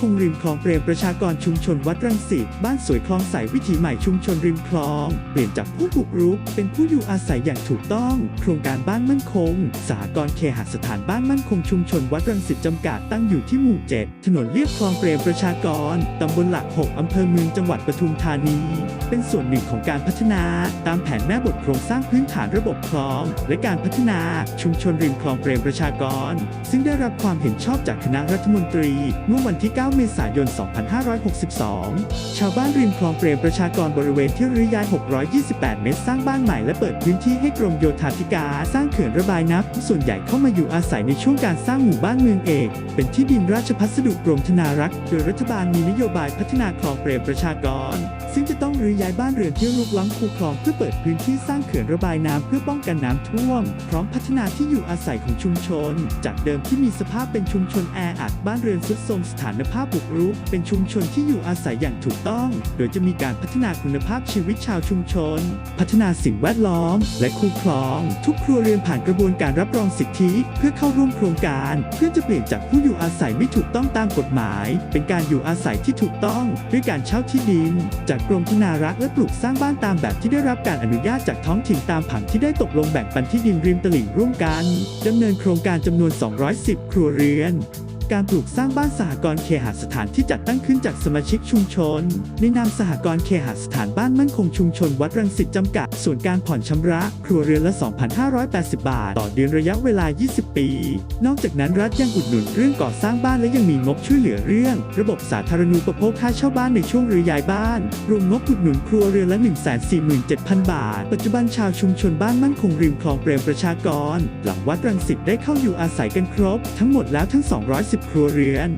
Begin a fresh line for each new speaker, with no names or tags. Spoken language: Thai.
คงริมคลองเปรมประชากรชุมชนวัดรังสิตบ้านสวยคลองใสวิถีใหม่ชุมชนริมคลอง เปลี่ยนจากผู้บุกรุก เป็นผู้อยู่อาศัยอย่างถูกต้อง โครงการบ้านมั่นคง สหกรณ์เคหสถานบ้านมั่นคงชุมชนวัดรังสิตจำกัดตั้งอยู่ที่หมู่ 7 ถนนเลียบคลองเปรมประชากรตำบลหลัก 6 อำเภอเมืองจังหวัดปทุมธานี เป็นส่วนหนึ่งของการพัฒนา ตามแผนแม่บทโครงสร้างพื้นฐานระบบคลอง และการพัฒนาชุมชนริมคลองเปรมประชากร ซึ่งได้รับความเห็นชอบจากคณะรัฐมนตรีเมื่อวันที่ 9เมษายน 2562 ชาวบ้านริมคลองเปรมประชากรบริเวณที่รื้อย้าย 628 เมตรสร้างบ้านใหม่และเปิดพื้นที่ให้กรมโยธาธิการสร้างเขื่อนระบายน้ำส่วนใหญ่เข้ามาอยู่อาศัยในช่วงการสร้างหมู่บ้านเมืองเอก เป็นที่ดินราชพัสดุกรมธนารักษ์โดยรัฐบาลมีนโยบายพัฒนาคลองเปรมประชากร ซึ่งจะต้องรื้อย้ายบ้านเรือนที่ลุกล้ำคูคลองเพื่อเปิดพื้นที่สร้างเขื่อนระบายน้ำเพื่อป้องกันน้ำท่วม พร้อมพัฒนาที่อยู่อาศัยของชุมชน จากเดิมที่มีสภาพเป็นชุมชนแออัดบ้านเรือนทรุดโทรมสถานภาพบุกรุก เป็นชุมชนที่อยู่อาศัยอย่างถูกต้อง โดยจะมีการพัฒนาคุณภาพชีวิตชาวชุมชน พัฒนาสิ่งแวดล้อม และคู่คลอง ทุกครัวเรือนผ่านกระบวนการรับรองสิทธิ เพื่อเข้าร่วมโครงการ เพื่อจะเปลี่ยนจากผู้อยู่อาศัยไม่ถูกต้องตามกฎหมาย เป็นการอยู่อาศัยที่ถูกต้อง ด้วยการเช่าที่ดิน จากกรมธนารักษ์และปลูกสร้างบ้านตามแบบที่ได้รับการอนุญาตจากท้องถิ่นตามผังที่ได้ตกลงแบ่งปันที่ดินริมตลิ่งร่วมกันดำเนินโครงการจำนวน 210 ครัวเรือน การปลูกสร้างบ้านสหกรณ์เคหสถานที่จัดตั้งขึ้นจากสมาชิกชุมชน ในนามสหกรณ์เคหสถานบ้านมั่นคงชุมชนวัดรังสิตจำกัด ส่วนการผ่อนชำระ ครัวเรือนละ 2,580 บาท ต่อเดือนระยะเวลา 20 ปี นอกจากนั้นรัฐยังอุดหนุนเรื่องก่อสร้างบ้านและยังมีงบช่วยเหลือเรื่อง ระบบสาธารณูปโภคค่าเช่าบ้านในช่วงรื้อย้ายบ้าน รวมงบอุดหนุนครัวเรือนละ 147,000 บาท ปัจจุบันชาวชุมชนบ้านมั่นคงริมคลองเปรมประชากร หลังวัดรังสิตได้เข้าอยู่อาศัยกันครบ ทั้งหมดแล้วทั้ง 210ครัวเรือน